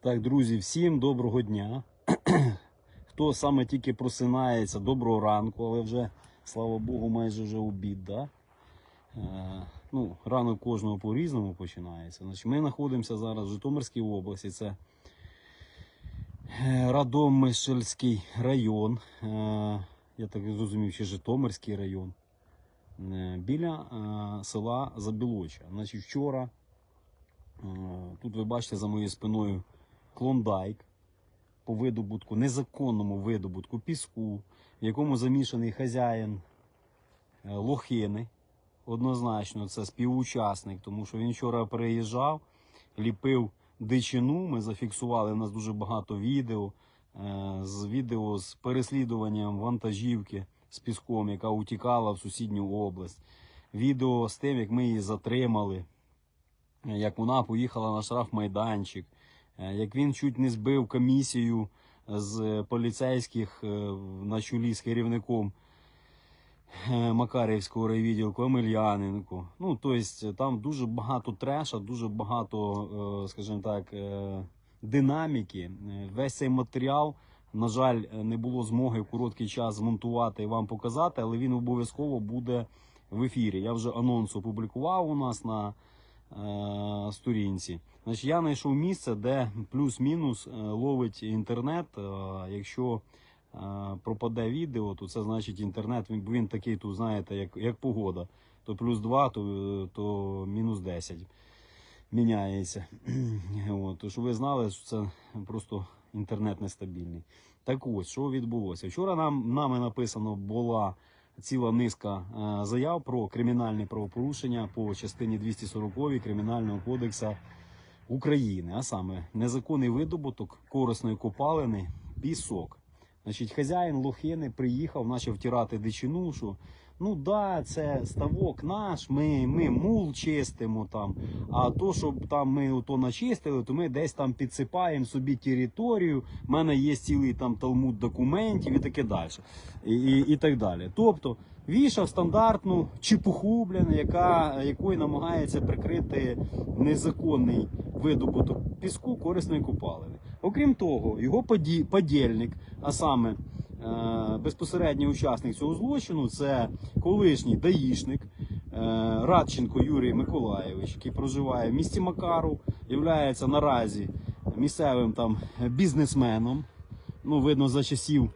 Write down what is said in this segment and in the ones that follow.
Так, друзі, всім доброго дня. Хто саме тільки просинається, доброго ранку, але вже, слава Богу, майже вже обід, да? Е, ну, ранок кожного по-різному починається. Значить, ми знаходимося зараз в Житомирській області. Це е, Радомишльський район. Е, я так зрозумів, що Житомирський район. Біля села Забілоча. Значить, вчора Тут ви бачите за моєю спиною клондайк по видобутку, незаконному видобутку піску, в якому замішаний хазяїн е, лохини. Однозначно, це співучасник, тому що він вчора переїжджав, ліпив дичину. Ми зафіксували, у нас дуже багато відео е, з відео з переслідуванням вантажівки з піском, яка утікала в сусідню область. Відео з тим, як ми її затримали як вона поїхала на штрафмайданчик, як він чуть не збив комісію з поліцейських е, на чолі з керівником е, Макарівського райвідділку Емельяненко. Ну, тобто там дуже багато треша, дуже багато, е, скажімо так, е, динаміки. Е, Весь цей матеріал, на жаль, не було змоги в короткий час змонтувати і вам показати, але він обов'язково буде в ефірі. Я вже анонс опублікував у нас на е, сторінці. Значить, я знайшов місце, де плюс-мінус е, ловить інтернет. Е, якщо е, пропаде відео, то це значить інтернет. Він такий, тут, знаєте, як, як погода. То плюс 2, то, то мінус 10 міняється. От, то, щоб ви знали, що це просто інтернет нестабільний. Так ось, що відбулося? Вчора нам нами написано була ціла низка е, заяв про кримінальні правопорушення по частині 240 Кримінального кодексу України, а саме незаконний видобуток корисної копалини, пісок. Значить, хазяїн лохини приїхав, почав втирати дичину, що ну да, це ставок наш, ми, ми мул чистимо там. А то, щоб там ми ото начистили, то ми десь там підсипаємо собі територію. У мене є цілий там талмуд документів і таке далі. І, і, і так далі. Тобто вішав стандартну чепуху, блін, яка, якою намагається прикрити незаконний видобуток піску корисної купалини. Окрім того, його поді- подільник, а саме безпосередній учасник цього злочину, це колишній даїшник е, Радченко Юрій Миколаєвич, який проживає в місті Макару, є наразі місцевим там бізнесменом. Ну, видно, за часів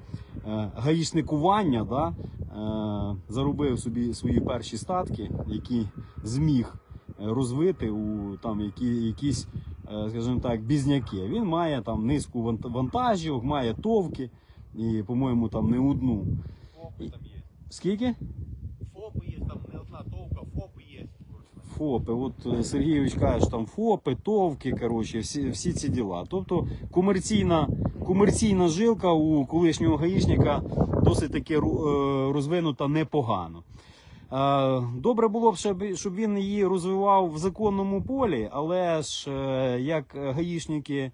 е, гаїшникування, да, е, заробив собі свої перші статки, які зміг е, розвити у там які, якісь, е, скажімо так, бізняки. Він має там низку вант- вантажівок, має товки і, по-моєму, там не одну. ФОПи там є. Скільки? ФОПи є, там не одна товка, ФОПи є. ФОПи. От е, Сергійович каже, що там ФОПи, ТОВки, коротше, всі, всі ці діла. Тобто комерційна, комерційна жилка у колишнього гаїшника досить таки е, розвинута непогано. Е, Добре було б, щоб, він її розвивав в законному полі, але ж як гаїшники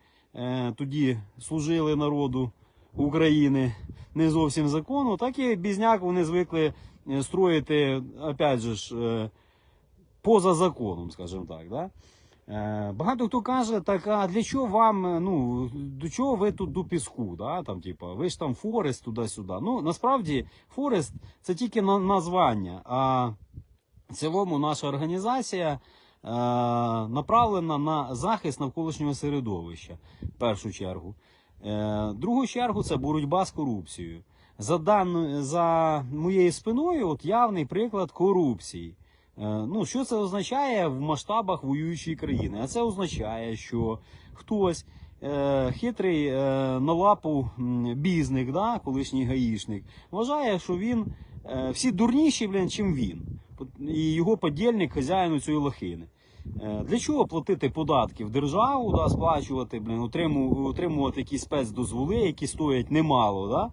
тоді служили народу України не зовсім закону, так і бізняк вони звикли е, строїти, опять же ж, е, поза законом, скажімо так. Да? Е, Багато хто каже, так а для чого вам, ну, до чого ви тут до піску? Да? Там, типа, ви ж там Форест туди-сюди. Ну, насправді, Форест це тільки названня. А в цілому наша організація е, направлена на захист навколишнього середовища, в першу чергу. Е, другу чергу це боротьба з корупцією. За, даною, за моєю спиною от явний приклад корупції. Е, Ну, що це означає в масштабах воюючої країни? А це означає, що хтось е, хитрий е, на лапу бізник, да, колишній гаїшник, вважає, що він е, всі дурніші, блін, чим він. І його подільник хазяїну цієї лохини. Е, Для чого платити податки в державу, да, сплачувати, блін, отриму- отримувати якісь спецдозволи, які стоять немало, да?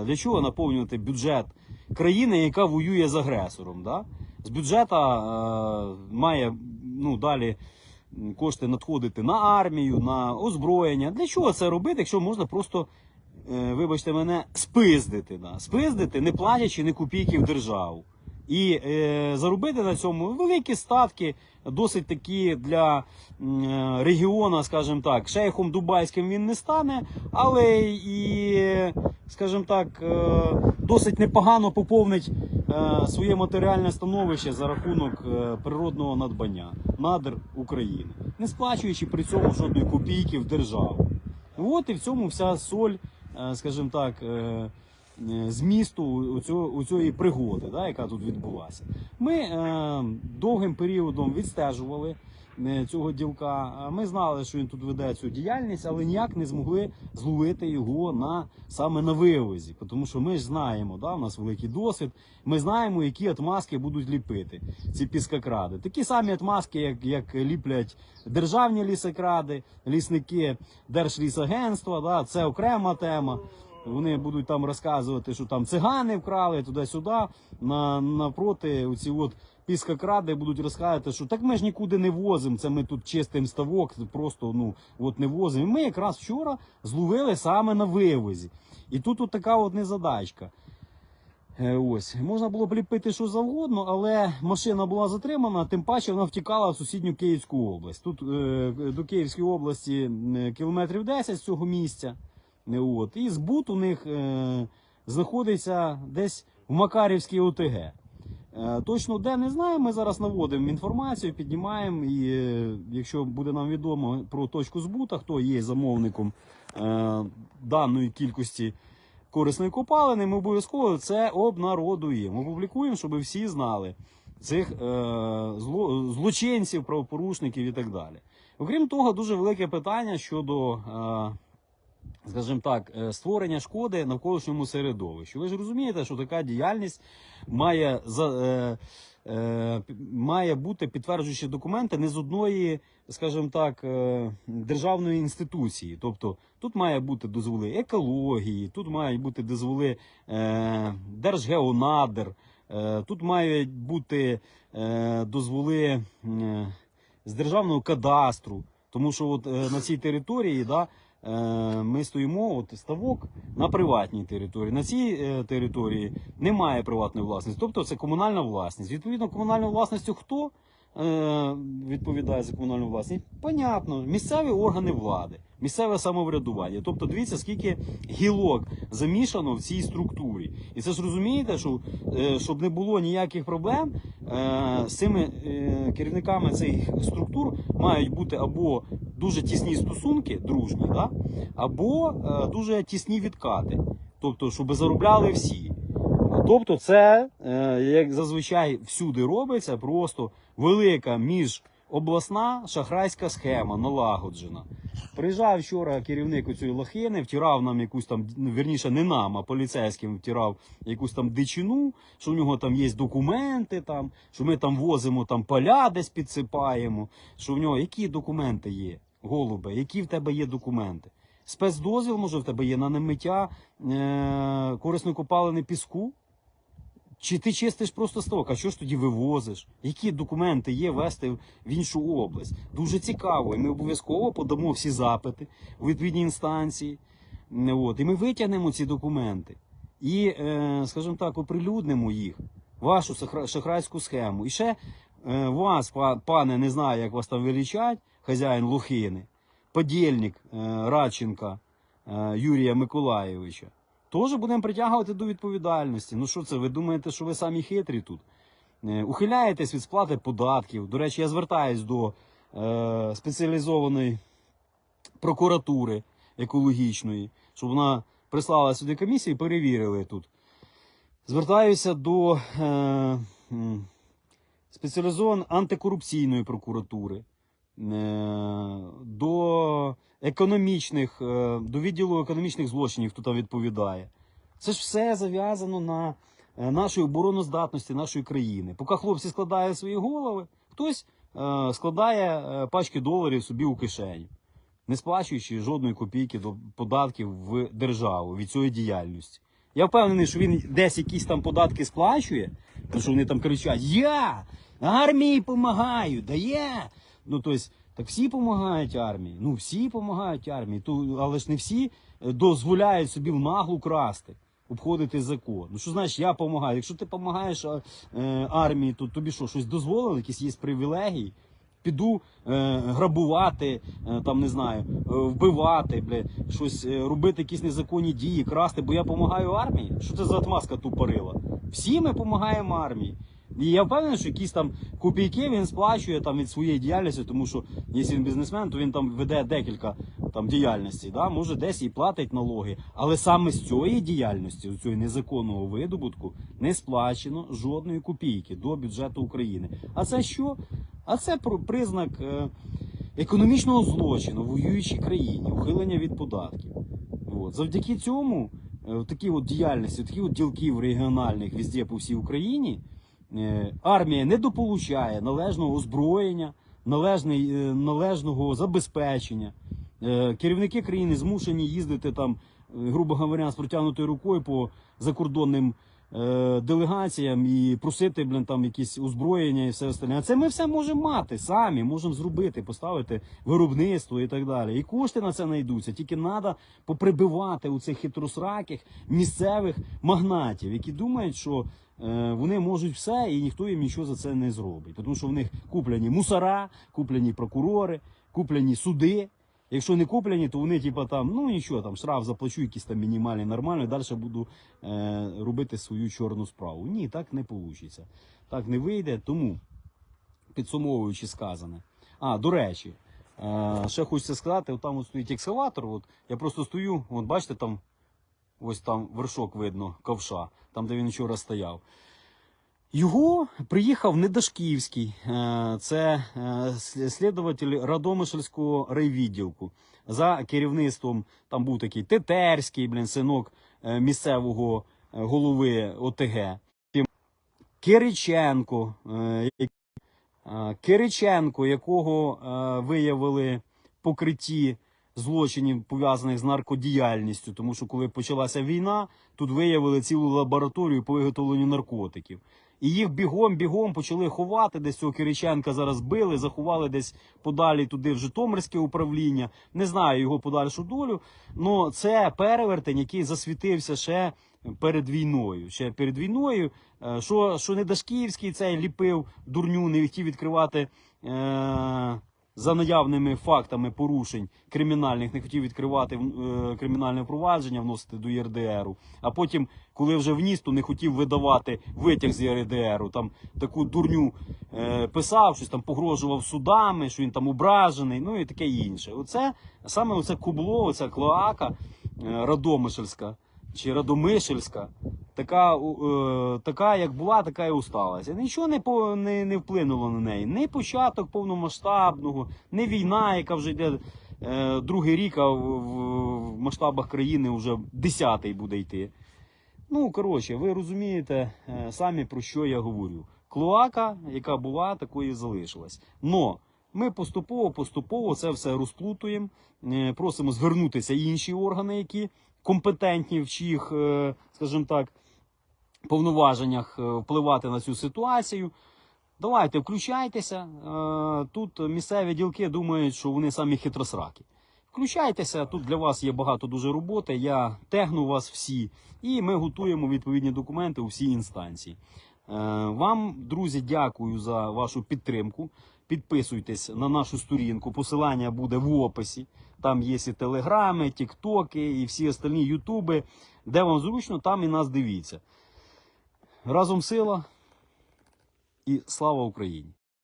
Е, Для чого наповнювати бюджет країни, яка воює з агресором? Да? З бюджету е, має ну, далі кошти надходити на армію, на озброєння. Для чого це робити, якщо можна просто, е, вибачте мене, спиздити? Да? Спиздити, не платячи ні копійки в державу. І е, заробити на цьому великі статки, досить такі для е, регіону, скажімо так, шейхом дубайським він не стане, але і, скажімо так, е, досить непогано поповнить е, своє матеріальне становище за рахунок е, природного надбання надр України, не сплачуючи при цьому жодної копійки в державу. От і в цьому вся соль, е, скажімо так, е, змісту у цієї пригоди, да, яка тут відбулася. Ми е, довгим періодом відстежували е, цього ділка. Е, Ми знали, що він тут веде цю діяльність, але ніяк не змогли зловити його на саме на вивозі. Тому що ми ж знаємо, да, у нас великий досвід. Ми знаємо, які отмазки будуть ліпити ці піскокради. Такі самі отмазки, як, як ліплять державні лісокради, лісники Держлісагентства. Да, це окрема тема. Вони будуть там розказувати, що там цигани вкрали туди-сюди. На, напроти оці от піскокради будуть розказувати, що так ми ж нікуди не возимо. Це ми тут чистим ставок, просто ну от не возимо. І ми якраз вчора зловили саме на вивозі. І тут от така от незадачка. Е, Ось можна було б ліпити що завгодно, але машина була затримана, тим паче вона втікала в сусідню Київську область. Тут е, до Київської області е, кілометрів 10 з цього місця. От. І збут у них е, знаходиться десь в Макарівській ОТГ. Е, точно де не знаю, ми зараз наводимо інформацію, піднімаємо. І е, якщо буде нам відомо про точку збута, хто є замовником е, даної кількості корисної копалини, ми обов'язково це обнародуємо. Опублікуємо, щоб всі знали цих е, зло, злочинців, правопорушників і так далі. Окрім того, дуже велике питання щодо. Е, скажімо так, е, створення шкоди навколишньому середовищу. Ви ж розумієте, що така діяльність має за. Е, е, Має бути підтверджуючі документи не з одної, скажімо так, державної інституції. Тобто тут має бути дозволи екології, тут мають бути дозволи Держгеонадр, тут мають бути дозволи з державного кадастру. Тому що от на цій території да, ми стоїмо, от ставок на приватній території. На цій е, території немає приватної власності, тобто це комунальна власність. Відповідно, комунальна власністю хто е, відповідає за комунальну власність? Понятно, місцеві органи влади, місцеве самоврядування. Тобто, дивіться, скільки гілок замішано в цій структурі. І це ж розумієте, що е, щоб не було ніяких проблем е, з цими е, керівниками цих структур мають бути або дуже тісні стосунки, дружні, да? або е, дуже тісні відкати. Тобто, щоб заробляли всі. Тобто, це, е, як зазвичай всюди робиться, просто велика міжобласна шахрайська схема налагоджена. Приїжджав вчора керівник у цієї лохини, втирав нам якусь там, вірніше, не нам, а поліцейським втирав якусь там дичину, що в нього там є документи, там, що ми там возимо там поля десь підсипаємо. Що в нього які документи є, голубе, які в тебе є документи? Спецдозвіл, може, в тебе є на немиття е- корисно копалини піску? Чи ти чистиш просто ставок? А що ж тоді вивозиш? Які документи є вести в іншу область? Дуже цікаво. І ми обов'язково подамо всі запити у відповідні інстанції. От, і ми витягнемо ці документи. І, е, скажімо так, оприлюднимо їх, вашу шахрайську схему. І ще е, вас, пане, не знаю, як вас там величать, хазяїн Лухини, подільник е, Радченка Юрія Миколаєвича. Теж будемо притягувати до відповідальності. Ну що це, ви думаєте, що ви самі хитрі тут? Е, Ухиляєтесь від сплати податків. До речі, я звертаюсь до е, спеціалізованої прокуратури екологічної, щоб вона прислала сюди комісію і перевірили тут. Звертаюся до е, спеціалізованої антикорупційної прокуратури, до економічних, е, до відділу економічних злочинів, хто там відповідає. Це ж все зав'язано на е, нашій обороноздатності нашої країни. Поки хлопці складають свої голови, хтось е, складає е, пачки доларів собі у кишеню, не сплачуючи жодної копійки до податків в державу від цієї діяльності. Я впевнений, що він десь якісь там податки сплачує, тому що вони там кричать: Я армії допомагаю, да я. Ну, тобто, так всі допомагають армії. Ну, всі допомагають армії. То, але ж не всі е, дозволяють собі в наглу красти. обходити закон. Ну що значить, я допомагаю? Якщо ти допомагаєш е, армії, то тобі що, щось дозволили, якісь є привілегії? Піду е, грабувати, е, там не знаю, е, вбивати, бля, щось е, робити, якісь незаконні дії, красти, бо я допомагаю армії. Що це за отмазка тупорила? Всі ми допомагаємо армії. І я впевнений, що якісь там копійки він сплачує там від своєї діяльності, тому що якщо він бізнесмен, то він там веде декілька там діяльностей. Да? Може, десь і платить налоги. Але саме з цієї діяльності, з цього незаконного видобутку, не сплачено жодної копійки до бюджету України. А це що? А це признак е, економічного злочину в воюючій країні, ухилення від податків. От. Завдяки цьому е, в такій от діяльності, такі от ділків регіональних везде по всій Україні, армія не дополучає належного озброєння, е, належного забезпечення. Е, Керівники країни змушені їздити там, е, грубо говоря, з протягнутою рукою по закордонним е, делегаціям і просити блін, там якісь озброєння і все остальне. А це ми все можемо мати самі, можемо зробити, поставити виробництво і так далі. І кошти на це знайдуться. Тільки треба поприбивати у цих хитросраких місцевих магнатів, які думають, що е, вони можуть все і ніхто їм нічого за це не зробить. Тому що в них куплені мусора, куплені прокурори, куплені суди. Якщо не куплені, то вони, типа, там, ну нічого, там штраф заплачу, якісь там мінімальні, нормально, і далі буду е, робити свою чорну справу. Ні, так не вийде. Так не вийде. Тому, підсумовуючи сказане. А, до речі, е, ще хочеться сказати, от там от стоїть екскаватор. От, я просто стою, от бачите, там ось там вершок видно, ковша, там, де він вчора стояв. Його приїхав Недашківський, е, це е, слі- слідуватель Радомишльського райвідділку. За керівництвом там був такий Тетерський, блін, синок е, місцевого голови ОТГ. Кириченко, Кириченко, якого виявили покритті злочинів пов'язаних з наркодіяльністю, тому що коли почалася війна, тут виявили цілу лабораторію по виготовленню наркотиків. І їх бігом-бігом почали ховати. Десь цього Кириченка зараз били, заховали десь подалі туди в Житомирське управління. Не знаю його подальшу долю. але це перевертень, який засвітився ще перед війною. Ще перед війною, е, що, що не Дашківський цей ліпив дурню, не хотів відкривати. Е- за наявними фактами порушень кримінальних не хотів відкривати е, кримінальне провадження, вносити до ЄРДРу. А потім, коли вже вніс, то не хотів видавати витяг з ЄРДРу. Там таку дурню е, писав, щось там погрожував судами, що він там ображений, ну і таке інше. Оце саме оце кубло, оця клоака е, Радомишльська чи Радомишельська. Така, е, така, як була, така і осталася. Нічого не, по, не, не вплинуло на неї. Ні початок повномасштабного, ні війна, яка вже йде е, другий рік, а в, в, в масштабах країни вже десятий буде йти. Ну, коротше, ви розумієте е, самі про що я говорю. Клоака, яка була, такою і залишилась. Но ми поступово, поступово це все розплутуємо. Е, Просимо звернутися інші органи, які компетентні в чиїх, е, скажімо так, повноваженнях е, впливати на цю ситуацію. Давайте включайтеся. Е, Тут місцеві ділки думають, що вони самі хитросраки. Включайтеся, тут для вас є багато дуже роботи. Я тегну вас всі, і ми готуємо відповідні документи у всі інстанції. Вам, друзі, дякую за вашу підтримку. Підписуйтесь на нашу сторінку. Посилання буде в описі. Там є і телеграми, тіктоки, і всі остальні ютуби. Де вам зручно, там і нас дивіться. Разом сила і слава Україні!